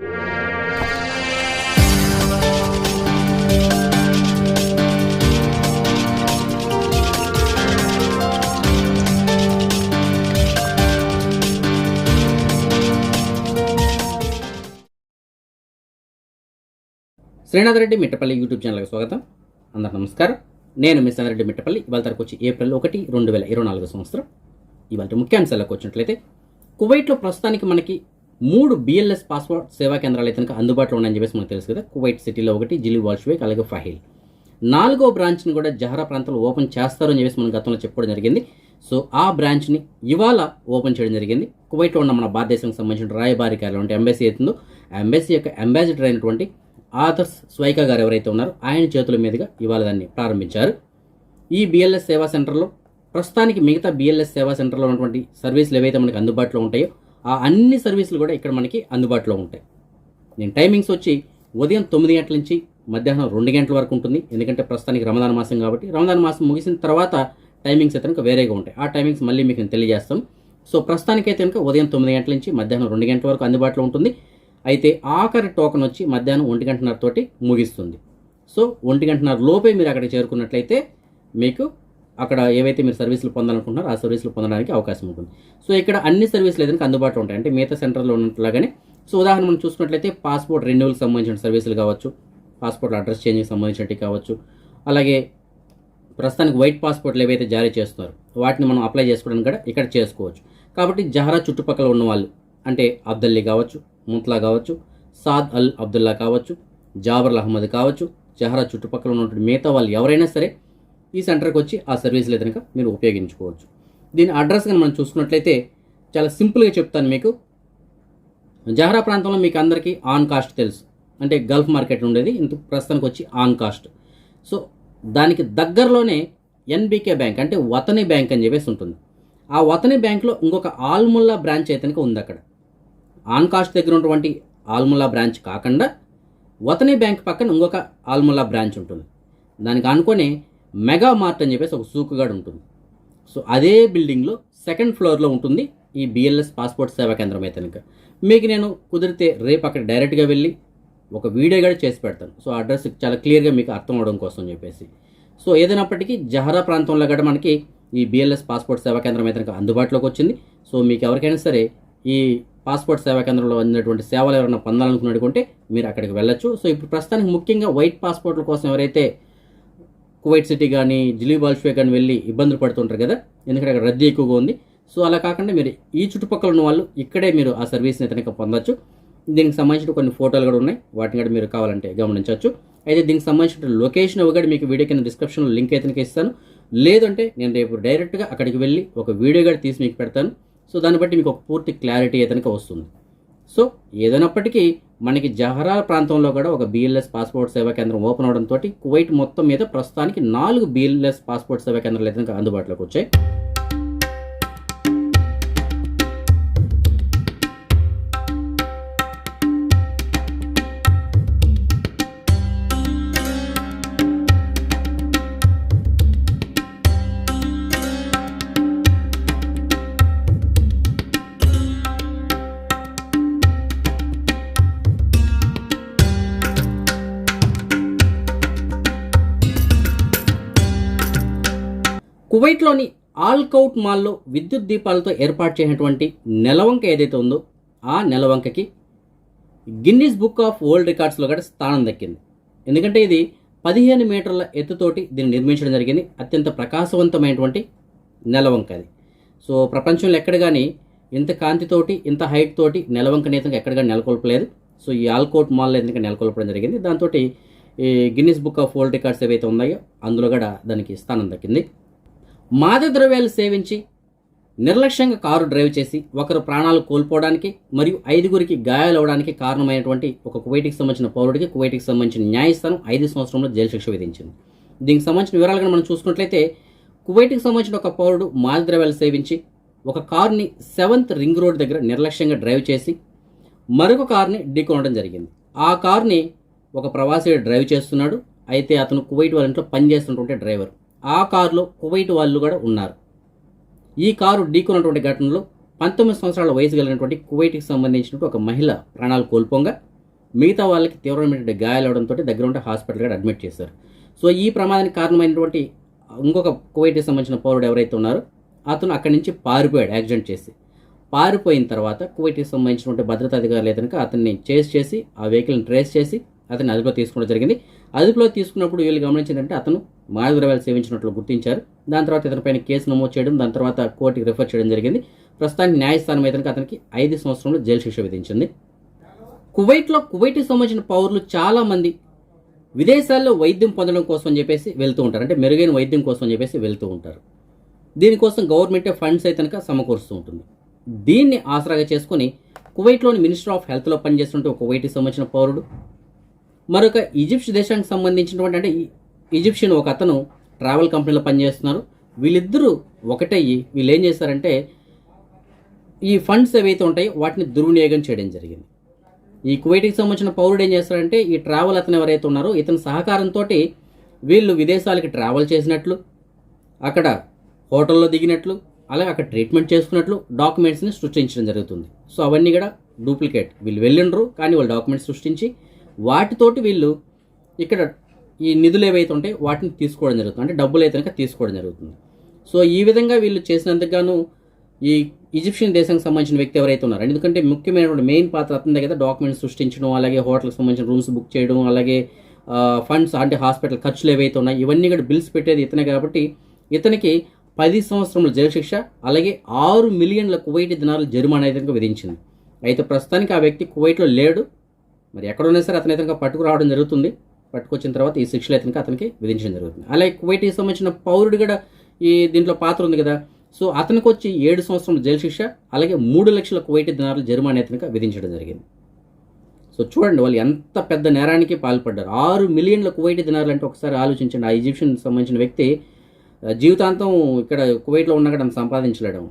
Srinath Reddy Mittapalli YouTube ఛానల్కి స్వాగతం. అందరు నమస్కారం. నేను మిస్ రెడ్డి మిట్టపల్లి. ఇవాళ తరకు వచ్చి ఏప్రిల్ ఒకటి రెండు వేల ఇరవై నాలుగు సంవత్సరం. ఇవాళ ముఖ్యాంశాలకు వచ్చినట్లయితే కువైట్లో ప్రస్తుతానికి మనకి మూడు బిఎల్ఎస్ పాస్పోర్ట్ సేవా కేంద్రాలు అయితే కనుక అందుబాటులో ఉన్నాయని చెప్పేసి మనకు తెలుసు కదా. కువైట్ సిటీలో ఒకటి జిలి వాల్షువేక్ అలాగే ఫహిల్. నాలుగో బ్రాంచ్ని కూడా జహరా ప్రాంతంలో ఓపెన్ చేస్తారు అని చెప్పేసి మనం గతంలో చెప్పుకోవడం జరిగింది. సో ఆ బ్రాంచ్ని ఇవాళ ఓపెన్ చేయడం జరిగింది. కువైట్లో ఉన్న మన భారతదేశానికి సంబంధించిన రాయబారి కార్యాలయం అంటే ఎంబెసీ అవుతుందో ఆ ఎంబసీ యొక్క అంబాసిడర్ అయినటువంటి ఆదర్శ్ స్వైకా గారు ఎవరైతే ఉన్నారో ఆయన చేతుల మీదుగా ఇవాళ దాన్ని ప్రారంభించారు. ఈ బిఎల్ఎస్ సేవా సెంటర్లో ప్రస్తుతానికి మిగతా బిఎల్ఎస్ సేవా సెంటర్లో ఉన్నటువంటి సర్వీసులు ఏవైతే మనకి అందుబాటులో ఉంటాయో ఆ అన్ని సర్వీసులు కూడా ఇక్కడ మనకి అందుబాటులో ఉంటాయి. దీని టైమింగ్స్ వచ్చి ఉదయం తొమ్మిది గంటల నుంచి మధ్యాహ్నం రెండు గంటల వరకు ఉంటుంది. ఎందుకంటే ప్రస్తుతానికి రమదాన్ మాసం కాబట్టి రమదాన్ మాసం ముగిసిన తర్వాత టైమింగ్స్ అయితే కనుక వేరేగా ఉంటాయి. ఆ టైమింగ్స్ మళ్ళీ మీకు నేను తెలియజేస్తాం. సో ప్రస్తుతానికైతే కనుక ఉదయం తొమ్మిది గంటల నుంచి మధ్యాహ్నం రెండు గంటల వరకు అందుబాటులో ఉంటుంది. అయితే ఆఖరి టోకన్ వచ్చి మధ్యాహ్నం ఒంటి గంటన్నర తోటి ముగిస్తుంది. సో ఒంటి గంటన్నర లోపే మీరు అక్కడికి చేరుకున్నట్లయితే మీకు అక్కడ ఏవైతే మీరు సర్వీసులు పొందాలనుకుంటున్నారో ఆ సర్వీసులు పొందడానికి అవకాశం ఉంటుంది. సో ఇక్కడ అన్ని సర్వీసులు ఏదైనా అందుబాటులో ఉంటాయి. అంటే మిగతా సెంటర్లో ఉన్నట్లాగానే. సో ఉదాహరణ మనం చూసుకున్నట్లయితే పాస్పోర్ట్ రెన్యువల్కి సంబంధించిన సర్వీసులు కావచ్చు. పాస్పోర్ట్ అడ్రస్ చేంజ్కి సంబంధించినవి కావచ్చు. అలాగే ప్రస్తుతానికి వైట్ పాస్పోర్ట్లు ఏవైతే జారీ చేస్తున్నారు వాటిని మనం అప్లై చేసుకోవడానికి కూడా ఇక్కడ చేసుకోవచ్చు. కాబట్టి జహరా చుట్టుపక్కల ఉన్న వాళ్ళు అంటే అబ్దల్లీ కావచ్చు ముంత్లా కావచ్చు సాద్ అల్ అబ్దుల్లా కావచ్చు జాబర్ అహ్మద్ కావచ్చు జహరా చుట్టుపక్కల ఉన్నటువంటి మిగతా వాళ్ళు ఎవరైనా సరే ఈ సెంటర్కి వచ్చి ఆ సర్వీసులు కనుక మీరు ఉపయోగించుకోవచ్చు. దీని అడ్రస్ కనుక మనం చూసుకున్నట్లయితే చాలా సింపుల్గా చెప్తాను మీకు. జహరా ప్రాంతంలో మీకు అందరికీ ఆన్ కాస్ట్ తెలుసు. అంటే గల్ఫ్ మార్కెట్ ఉండేది. ఇంత ప్రస్తుతానికి వచ్చి ఆన్ కాస్ట్. సో దానికి దగ్గరలోనే ఎన్బికే బ్యాంక్ అంటే వతని బ్యాంక్ అని చెప్పేసి ఉంటుంది. ఆ వతని బ్యాంక్లో ఇంకొక ఆల్ముల్లా బ్రాంచ్ అయితే ఉంది అక్కడ. ఆన్ కాస్ట్ దగ్గర ఉన్నటువంటి ఆల్ముల్లా బ్రాంచ్ కాకుండా వతని బ్యాంక్ పక్కన ఇంకొక ఆల్ముల్లా బ్రాంచ్ ఉంటుంది. దానికి అనుకొని మెగా మార్ట్ అని చెప్పేసి ఒక సూకుగాడు ఉంటుంది. సో అదే బిల్డింగ్లో సెకండ్ ఫ్లోర్లో ఉంటుంది ఈ బిఎల్ఎస్ పాస్పోర్ట్ సేవా కేంద్రం అయితే కనుక. మీకు నేను కుదిరితే రేపు అక్కడ డైరెక్ట్గా వెళ్ళి ఒక వీడియో కూడా చేసి పెడతాను. సో అడ్రస్ చాలా క్లియర్గా మీకు అర్థం అవడం కోసం చెప్పేసి. సో ఏదైనప్పటికీ జహరా ప్రాంతంలో కూడా మనకి ఈ బిఎల్ఎస్ పాస్పోర్ట్ సేవా కేంద్రం అయితే కనుక అందుబాటులోకి వచ్చింది. సో మీకు ఎవరికైనా సరే ఈ పాస్పోర్ట్ సేవా కేంద్రంలో అందినటువంటి సేవలు ఎవరైనా పొందాలనుకున్నట్టుకుంటే మీరు అక్కడికి వెళ్ళొచ్చు. సో ఇప్పుడు ప్రస్తుతానికి ముఖ్యంగా వైట్ పాస్పోర్ట్ల కోసం ఎవరైతే కువైట్ సిటీ కానీ జిలీ బాల్షే కానీ వెళ్ళి ఇబ్బందులు పడుతుంటారు కదా? ఎందుకంటే అక్కడ రద్దీ ఎక్కువగా ఉంది. సో అలా కాకుండా మీరు ఈ చుట్టుపక్కల ఉన్న వాళ్ళు ఇక్కడే మీరు ఆ సర్వీస్ని కనుక పొందొచ్చు. దీనికి సంబంధించిన కొన్ని ఫోటోలు కూడా ఉన్నాయి. వాటిని కూడా మీరు కావాలంటే గమనించవచ్చు అయితే దీనికి సంబంధించిన లొకేషన్ ఒకటి మీకు వీడియో కింద డిస్క్రిప్షన్లో లింక్ అయితే ఇస్తాను. లేదంటే నేను రేపు డైరెక్ట్గా అక్కడికి వెళ్ళి ఒక వీడియో కూడా తీసి మీకు పెడతాను. సో దాన్ని బట్టి మీకు ఒక పూర్తి క్లారిటీ అయితే వస్తుంది. సో ఏదైనప్పటికీ మనకి జహరా ప్రాంతంలో కూడా ఒక బిఎల్ఎస్ పాస్పోర్ట్ సేవా కేంద్రం ఓపెన్ అవడంతో కువైట్ మొత్తం మీద ప్రస్తుతానికి నాలుగు బిఎల్ఎస్ పాస్పోర్ట్ సేవా కేంద్రాలు అయితే అందుబాటులోకి వచ్చాయి. కువైట్లోని ఆల్కౌట్ మాల్లో విద్యుత్ దీపాలతో ఏర్పాటు చేసినటువంటి నెలవంక ఏదైతే ఉందో ఆ నెలవంకకి గిన్నీస్ బుక్ ఆఫ్ వరల్డ్ రికార్డ్స్లో కూడా స్థానం దక్కింది. ఎందుకంటే ఇది పదిహేను మీటర్ల ఎత్తుతోటి దీన్ని నిర్మించడం జరిగింది. అత్యంత ప్రకాశవంతమైనటువంటి నెలవంక అది. సో ప్రపంచంలో ఎక్కడ కానీ ఇంత కాంతితోటి ఇంత హైట్ తోటి నెలవంక నేతగా ఎక్కడ కానీ నెలకొల్పలేదు. సో ఈ ఆల్కౌట్ మాల్లో ఎందుకంటే నెలకొల్పడం జరిగింది? దాంతో ఈ Guinness book of world records ఏవైతే ఉన్నాయో అందులో కూడా దానికి స్థానం దక్కింది. మాదక ద్రవ్యాలు సేవించి నిర్లక్ష్యంగా కారు డ్రైవ్ చేసి ఒకరు ప్రాణాలు కోల్పోవడానికి మరియు ఐదుగురికి గాయాలవడానికి కారణమైనటువంటి ఒక కువైట్కి సంబంధించిన పౌరుడికి కువైట్కి సంబంధించిన న్యాయస్థానం ఐదు సంవత్సరంలో జైలు శిక్ష విధించింది. దీనికి సంబంధించిన వివరాలు కనుక మనం చూసుకున్నట్లయితే కువైట్కి సంబంధించిన ఒక పౌరుడు మాదక ద్రవ్యాలు సేవించి ఒక కారుని సెవెంత్ రింగ్ రోడ్ దగ్గర నిర్లక్ష్యంగా డ్రైవ్ చేసి మరొక కారుని ఢీకొనడం జరిగింది. ఆ కారుని ఒక ప్రవాసీ డ్రైవ్ చేస్తున్నాడు. అయితే అతను కువైట్ వాళ్ళ ఇంట్లో పనిచేస్తున్నటువంటి డ్రైవర్. ఆ కారులో కువైట్ వాళ్ళు కూడా ఉన్నారు. ఈ కారు ఢీకొన్నటువంటి ఘటనలో పంతొమ్మిది సంవత్సరాల వయసు కలిగినటువంటి కువైట్కి సంబంధించినటువంటి ఒక మహిళ ప్రాణాలు కోల్పోగా మిగతా వాళ్ళకి తీవ్రమైనటువంటి గాయాలవడంతో దగ్గర ఉంటే హాస్పిటల్ కూడా అడ్మిట్ చేశారు. సో ఈ ప్రమాదానికి కారణమైనటువంటి ఇంకొక కువైట్కి సంబంధించిన పౌరుడు ఎవరైతే ఉన్నారో అతను అక్కడి నుంచి పారిపోయాడు యాక్సిడెంట్ చేసి. పారిపోయిన తర్వాత కువైట్కి సంబంధించినటువంటి భద్రతా అధికారులు అయితే అతన్ని చేస్ చేసి ఆ వెహికల్ని ట్రేస్ చేసి అతన్ని అదుపులో తీసుకోవడం జరిగింది. అదుపులో తీసుకున్నప్పుడు వీళ్ళు గమనించిందంటే అతను మాదద్రవ్యాలు సేవించినట్లు గుర్తించారు. దాని తర్వాత ఇతనిపైన కేసు నమోదు చేయడం దాని తర్వాత కోర్టుకి రిఫర్ చేయడం జరిగింది. ప్రస్తుతానికి న్యాయస్థానం అయితే అతనికి ఐదు సంవత్సరంలో జైలు శిక్ష విధించింది. కువైట్లో కువైట్కి సంబంధించిన పౌరులు చాలామంది విదేశాల్లో వైద్యం పొందడం కోసం అని చెప్పేసి వెళ్తూ ఉంటారు. అంటే మెరుగైన వైద్యం కోసం అని చెప్పేసి వెళ్తూ ఉంటారు. దీనికోసం గవర్నమెంటే ఫండ్స్ అయితే కనుక సమకూరుస్తూ ఉంటుంది. దీన్ని ఆసరాగా చేసుకొని కువైట్లోని మినిస్టర్ ఆఫ్ హెల్త్లో పనిచేస్తుంటే ఒక కువైట్కి సంబంధించిన పౌరుడు మరొక ఈజిప్ట్ దేశానికి సంబంధించినటువంటి అంటే ఈజిప్షియన్ ఒక అతను ట్రావెల్ కంపెనీలో పనిచేస్తున్నారు. వీళ్ళిద్దరూ ఒకటయ్యి. వీళ్ళు ఏం చేశారంటే ఈ ఫండ్స్ ఏవైతే ఉంటాయో వాటిని దుర్వినియోగం చేయడం జరిగింది. ఈ కువైట్కి సంబంధించిన పౌరుడు ఏం చేస్తారంటే ఈ ట్రావెల్ అతను ఎవరైతే ఉన్నారో ఇతని సహకారంతో వీళ్ళు విదేశాలకి ట్రావెల్ చేసినట్లు అక్కడ హోటల్లో దిగినట్లు అలాగే అక్కడ ట్రీట్మెంట్ చేసుకున్నట్లు డాక్యుమెంట్స్ని సృష్టించడం జరుగుతుంది. సో అవన్నీ కూడా డూప్లికేట్. వీళ్ళు వెళ్ళిండ్రు కానీ వాళ్ళు డాక్యుమెంట్స్ సృష్టించి వాటితోటి వీళ్ళు ఇక్కడ ఈ నిధులు ఏవైతే ఉంటాయి వాటిని తీసుకోవడం జరుగుతుంది. అంటే డబ్బులు అయితే కనుక తీసుకోవడం జరుగుతుంది. సో ఈ విధంగా వీళ్ళు చేసినందుకు గాను ఈ ఈజిప్షియన్ దేశానికి సంబంధించిన వ్యక్తి ఎవరైతే ఉన్నారో ఎందుకంటే ముఖ్యమైనటువంటి మెయిన్ పాత్ర అతని కదా డాక్యుమెంట్స్ సృష్టించడం అలాగే హోటల్కి సంబంధించిన రూమ్స్ బుక్ చేయడం అలాగే ఫండ్స్ అంటే హాస్పిటల్ ఖర్చులు ఏవైతే ఉన్నాయి ఇవన్నీ కూడా బిల్స్ పెట్టేది ఇతనే కాబట్టి ఇతనికి పది సంవత్సరముల జైలు శిక్ష అలాగే ఆరు మిలియన్ల కువైట్ దినాల జరిమానా అయితే విధించింది. అయితే ప్రస్తుతానికి ఆ వ్యక్తి కువైట్లో లేడు. మరి ఎక్కడున్నా సరే అతను అయితే పట్టుకురావడం జరుగుతుంది. పట్టుకొచ్చిన తర్వాత ఈ శిక్షలు అయితే అతనికి విధించడం జరుగుతుంది. అలాగే కువైట్కి సంబంధించిన పౌరుడు కూడా ఈ దీంట్లో పాత్ర ఉంది కదా. సో అతనికి వచ్చి ఏడు సంవత్సరం జైలు శిక్ష అలాగే మూడు లక్షల కువైటి దినారులు జరిమానా అతనికి విధించడం జరిగింది. సో చూడండి వాళ్ళు ఎంత పెద్ద నేరానికి పాల్పడ్డారు. ఆరు మిలియన్ల కువైటి దినారులు అంటే ఒకసారి ఆలోచించండి. ఆ ఈజిప్షియన్ సంబంధించిన వ్యక్తి జీవితాంతం ఇక్కడ కువైట్లో ఉన్న కూడా సంపాదించలేడం.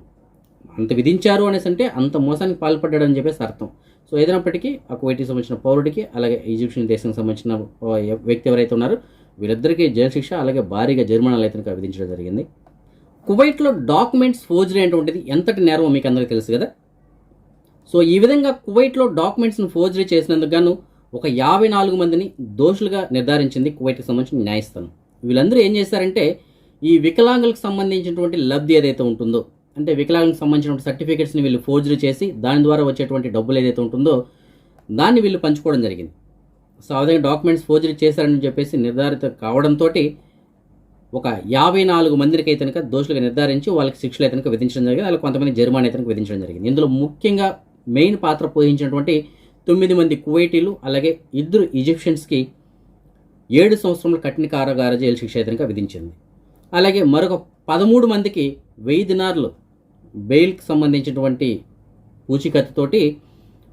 అంత విధించారు అనేసి అంటే అంత మోసానికి పాల్పడ్డాడు అని చెప్పేసి అర్థం. సో ఏదైనప్పటికీ ఆ కువైట్కి సంబంధించిన పౌరుడికి అలాగే ఈజిప్షియన్ దేశానికి సంబంధించిన వ్యక్తి ఎవరైతే ఉన్నారో వీళ్ళిద్దరికీ జైలు శిక్ష అలాగే భారీగా జరిమానాలు అయితే కనుక విధించడం జరిగింది. కువైట్లో డాక్యుమెంట్స్ ఫోర్జరీ అనేటువంటిది ఎంతటి నేరమో మీకు అందరికీ తెలుసు కదా. సో ఈ విధంగా కువైట్లో డాక్యుమెంట్స్ను ఫోర్జరీ చేసినందుకు గాను ఒక యాభై నాలుగు మందిని దోషులుగా నిర్ధారించింది కువైట్కి సంబంధించిన న్యాయస్థానం. వీళ్ళందరూ ఏం చేశారంటే ఈ వికలాంగులకు సంబంధించినటువంటి లబ్ధి ఏదైతే ఉంటుందో అంటే వికలాంగులకు సంబంధించిన సర్టిఫికేట్స్ని వీళ్ళు ఫోర్జరీ చేసి దాని ద్వారా వచ్చేటువంటి డబ్బులు ఏదైతే ఉంటుందో దాన్ని వీళ్ళు పంచుకోవడం జరిగింది. సో ఆ విధంగా డాక్యుమెంట్స్ ఫోర్జరీ చేశారని చెప్పేసి నిర్ధారిత కావడంతో ఒక యాభై నాలుగు మందికి అయితే కనుక దోషులుగా నిర్ధారించి వాళ్ళకి శిక్షలు అయితే కనుక విధించడం జరిగింది. వాళ్ళకి కొంతమంది జరిమానా అయితే కనుక విధించడం జరిగింది. ఇందులో ముఖ్యంగా మెయిన్ పాత్ర పోషించినటువంటి తొమ్మిది మంది కువైటీలు అలాగే ఇద్దరు ఈజిప్షియన్స్కి ఏడు సంవత్సరంలో కఠిన కారాగార జైలు శిక్ష అయితే కనుక విధించింది. అలాగే మరొక పదమూడు మందికి వెయ్యి దినార్లు బెయిల్కి సంబంధించినటువంటి పూచికత్తుతోటి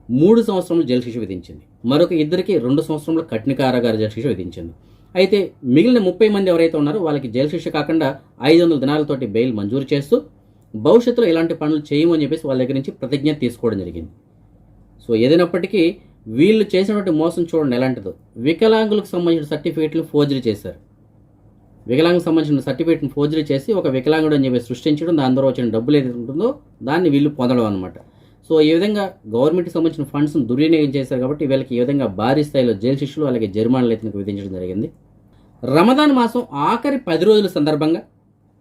మూడు సంవత్సరములు జైలు శిక్ష విధించింది. మరొక ఇద్దరికి రెండు సంవత్సరముల కఠిన కారాగార జైలు శిక్ష విధించింది. అయితే మిగిలిన ముప్పై మంది ఎవరైతే ఉన్నారో వాళ్ళకి జైలు శిక్ష కాకుండా ఐదు వందల దినాలతోటి బెయిల్ మంజూరు చేస్తూ భవిష్యత్తులో ఇలాంటి పనులు చేయమని చెప్పేసి వాళ్ళ దగ్గర నుంచి ప్రతిజ్ఞ తీసుకోవడం జరిగింది. సో ఏదైనప్పటికీ వీళ్ళు చేసినటువంటి మోసం చూడండి ఎలాంటిదో. వికలాంగులకు సంబంధించిన సర్టిఫికేట్లు ఫోర్జరీ చేశారు. వికలాంగ సంబంధించిన సర్టిఫికేట్ని ఫోర్జరీ చేసి ఒక వికలాంగుడు అని చెప్పి సృష్టించడం దాని ద్వారా వచ్చిన డబ్బులు ఏదైతే ఉంటుందో దాన్ని వీళ్ళు పొందడం అనమాట సో ఈ విధంగా గవర్నమెంట్కి సంబంధించిన ఫండ్స్ను దుర్వినియోగం చేశారు కాబట్టి వీళ్ళకి ఈ విధంగా భారీ స్థాయిలో జైలు శిక్షలు అలాగే జరిమానాలు అయితే విధించడం జరిగింది. రమదాన్ మాసం ఆఖరి పది రోజుల సందర్భంగా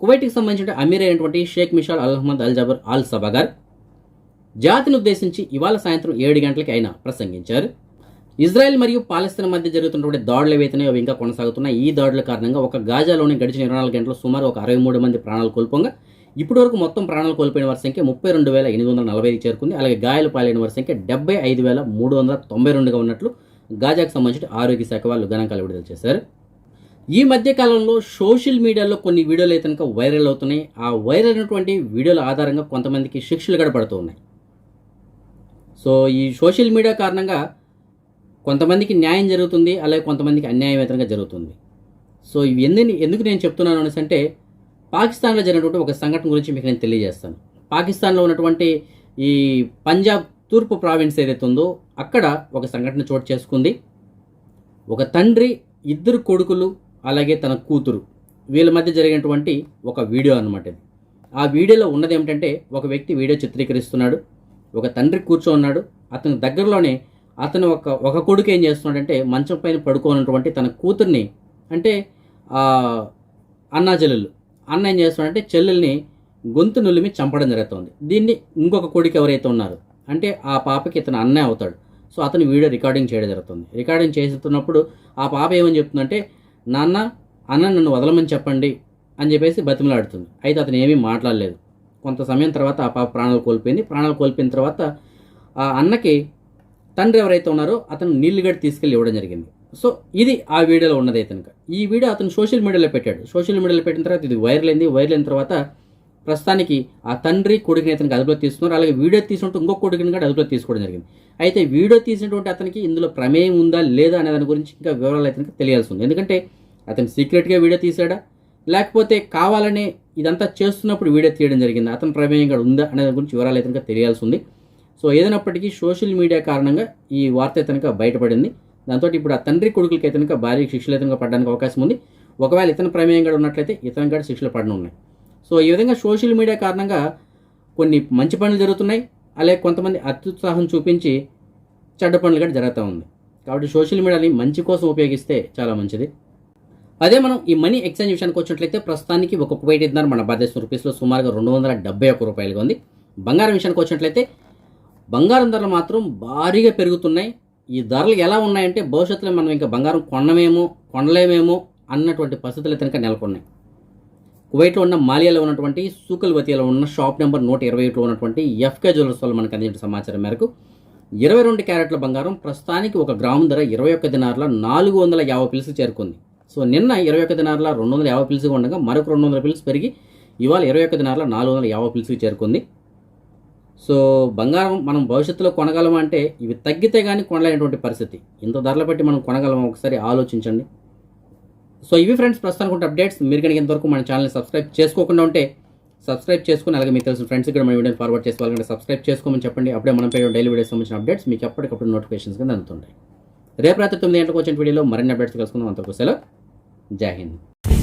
కువైట్కి సంబంధించిన అమీర్ అయినటువంటి Sheikh Mishal Al Ahmad Al Jaber Al సబాగార్ జాతిని ఉద్దేశించి ఇవాళ సాయంత్రం ఏడు గంటలకి ఆయన ప్రసంగించారు. ఇజ్రాయెల్ మరియు పాలస్తీన్ మధ్య జరుగుతున్నటువంటి దాడులు ఏవైతున్నాయో అవి ఇంకా కొనసాగుతున్నాయి. ఈ దాడుల కారణంగా ఒక గాజాలోని గడిచిన ఇరవై నాలుగు గంటలు సుమారు ఒక అరవై మూడు మంది ప్రాణాలు కోల్పోగా ఇప్పటివరకు మొత్తం ప్రాణాలు కోల్పోయిన వారి సంఖ్య ముప్పై రెండు వేల ఎనిమిది వందల నలభై ఐదు చేరుకుంది. అలాగే గాయాలు పాలైన వారి సంఖ్య డెబ్బై ఐదు వేల మూడు వందల తొంభై రెండుగా ఉన్నట్లు గాజాకు సంబంధించి ఆరోగ్య శాఖ వాళ్ళు గణాంకాలు విడుదల చేశారు. ఈ మధ్య కాలంలో సోషల్ మీడియాలో కొన్ని వీడియోలు అయితే కనుక వైరల్ అవుతున్నాయి. ఆ వైరల్ అయినటువంటి వీడియోల ఆధారంగా కొంతమందికి శిక్షలు కూడా పడుతూ ఉన్నాయి. సో ఈ సోషల్ మీడియా కారణంగా కొంతమందికి న్యాయం జరుగుతుంది అలాగే కొంతమందికి అన్యాయవేతనంగా జరుగుతుంది. సో ఇవి ఎందుకు ఎందుకు నేను చెప్తున్నాను అనేసి అంటే పాకిస్తాన్లో జరిగినటువంటి ఒక సంఘటన గురించి మీకు నేను తెలియజేస్తాను. పాకిస్తాన్లో ఉన్నటువంటి ఈ పంజాబ్ తూర్పు ప్రావిన్స్ ఏదైతే ఉందో అక్కడ ఒక సంఘటన చోటు చేసుకుంది. ఒక తండ్రి ఇద్దరు కొడుకులు అలాగే తన కూతురు వీళ్ళ మధ్య జరిగినటువంటి ఒక వీడియో అన్నమాట ఇది. ఆ వీడియోలో ఉన్నది ఏమిటంటే ఒక వ్యక్తి వీడియో చిత్రీకరిస్తున్నాడు ఒక తండ్రి కూర్చో ఉన్నాడు అతని దగ్గరలోనే అతను ఒక ఒక కొడుకు ఏం చేస్తున్నాడంటే మంచం పైన పడుకోనటువంటి తన కూతుర్ని అంటే అన్నా చెల్లెలు. అన్న ఏం చేస్తున్నాడంటే చెల్లెల్ని గొంతు నులిమి చంపడం జరుగుతుంది. దీన్ని ఇంకొక కొడుకు ఎవరైతే ఉన్నారో అంటే ఆ పాపకి ఇతను అన్నయ్య అవుతాడు. సో అతను వీడియో రికార్డింగ్ చేయడం జరుగుతుంది. రికార్డింగ్ చేస్తున్నప్పుడు ఆ పాప ఏమని చెప్తుందంటే నాన్న అన్న నన్ను వదలమని చెప్పండి అని చెప్పేసి బతిమలాడుతుంది. అయితే అతను ఏమీ మాట్లాడలేదు. కొంత సమయం తర్వాత ఆ పాప ప్రాణాలు కోల్పోయింది. ప్రాణాలు కోల్పోయిన తర్వాత ఆ అన్నకి తండ్రి ఎవరైతే ఉన్నారో అతను నీళ్ళు గడి తీసుకెళ్ళి ఇవ్వడం జరిగింది. సో ఇది ఆ వీడియోలో ఉన్నది కనుక ఈ వీడియో అతను సోషల్ మీడియాలో పెట్టాడు. సోషల్ మీడియాలో పెట్టిన తర్వాత ఇది వైరల్ అయింది. వైరల్ అయిన తర్వాత ప్రస్తుతానికి ఆ తండ్రి కొడుకుని అతనికి అదుపులో తీసుకున్నారు. అలాగే వీడియో తీసుకుంటూ ఇంకొక కొడుకుని కూడా అదుపులో తీసుకోవడం జరిగింది. అయితే వీడియో తీసినటువంటి అతనికి ఇందులో ప్రమేయం ఉందా లేదా అనే దాని గురించి ఇంకా వివరాలు అయితే తెలియాల్సి ఉంది. ఎందుకంటే అతను సీక్రెట్గా వీడియో తీసాడా లేకపోతే కావాలనే ఇదంతా చేస్తున్నప్పుడు వీడియో తీయడం జరిగింది? అతని ప్రమేయం కూడా ఉందా అనే దాని గురించి వివరాలు అయితే ఇంకా తెలియాల్సి ఉంది. సో ఏదైనప్పటికీ సోషల్ మీడియా కారణంగా ఈ వార్త ఇతనుక బయటపడింది. దాంతో ఇప్పుడు ఆ తండ్రి కొడుకులకి అయితే కనుక భారీ శిక్షలు ఇతనుక పడడానికి అవకాశం ఉంది. ఒకవేళ ఇతని ప్రమేయం కూడా ఉన్నట్లయితే ఇతను కూడా శిక్షలు పడిన ఉన్నాయి. సో ఈ విధంగా సోషల్ మీడియా కారణంగా కొన్ని మంచి పనులు జరుగుతున్నాయి. అలాగే కొంతమంది అత్యుత్సాహం చూపించి చెడ్డ పనులు కూడా జరుగుతూ ఉంది. కాబట్టి సోషల్ మీడియాని మంచి కోసం ఉపయోగిస్తే చాలా మంచిది. అదే మనం ఈ మనీ ఎక్స్చేంజ్ విషయానికి వచ్చినట్లయితే ప్రస్తుతానికి ఒక కువైట్ ఇద్దరు మన భారతదేశం రూపీస్లో సుమారుగా రెండు వందల డెబ్బై ఒక్క రూపాయలుగా ఉంది. బంగారం విషయానికి వచ్చినట్లయితే బంగారం ధరలు మాత్రం భారీగా పెరుగుతున్నాయి. ఈ ధరలు ఎలా ఉన్నాయంటే భవిష్యత్తులో మనం ఇంకా బంగారం కొనమేమో కొనలేమేమో అన్నటువంటి పరిస్థితులు అయితే కనుక నెలకొన్నాయి. కువైట్లో ఉన్న మాలియాలో ఉన్నటువంటి సూకల్వతిలో ఉన్న షాప్ నెంబర్ నూట ఇరవై ఒకటిలో ఉన్నటువంటి ఎఫ్కే జ్యువెలర్స్ వాళ్ళు మనకు అందించిన సమాచారం మేరకు ఇరవై రెండు క్యారెట్ల బంగారం ప్రస్తుతానికి ఒక గ్రాము ధర ఇరవై ఒక్క దినార్ల నాలుగు వందల యాభై పిలుసు చేరుకుంది. సో నిన్న ఇరవై ఒక్క దినార్ల రెండు వందల యాభై పిలుసుగా ఉండగా మరొక రెండు వందల పిలుసు పెరిగి ఇవాళ ఇరవై ఒక్క దినార్ల నాలుగు వందల యాభై పిలుసుకి చేరుకుంది. సో బంగారం మనం భవిష్యత్తులో కొనగలం అంటే ఇవి తగ్గితే కానీ కొనలేనటువంటి పరిస్థితి. ఇంత ధరలు బట్టి మనం కొనగలం ఒకసారి ఆలోచించండి. సో ఇవి ఫ్రెండ్స్ ప్రస్తుతానికి అప్డేట్స్. మీరు కనుక ఇంతవరకు మన ఛానల్ని సబ్స్క్రైబ్ చేసుకోకుండా ఉంటే సబ్స్క్రైబ్ చేసుకుని అలాగే మీకు తెలిసిన ఫ్రెండ్స్ కూడా మన వీడియోని ఫార్వర్డ్ చేసుకోవాలంటే సబ్స్క్రైబ్ చేసుకోమని చెప్పండి. అప్పుడే మనం పేరు డైలీ వీడియోస్ సంబంధించిన అప్డేట్స్ మీకు ఎప్పటికప్పుడు నోటిఫికేషన్స్ కింద అందుతుంటాయి. రేపు రాత్రి తొమ్మిది గంటలకు వచ్చిన వీడియోలో మరిన్ని అప్డేట్స్ కలుసుకుందాం. అంతకు సెలవు. జై హింద్.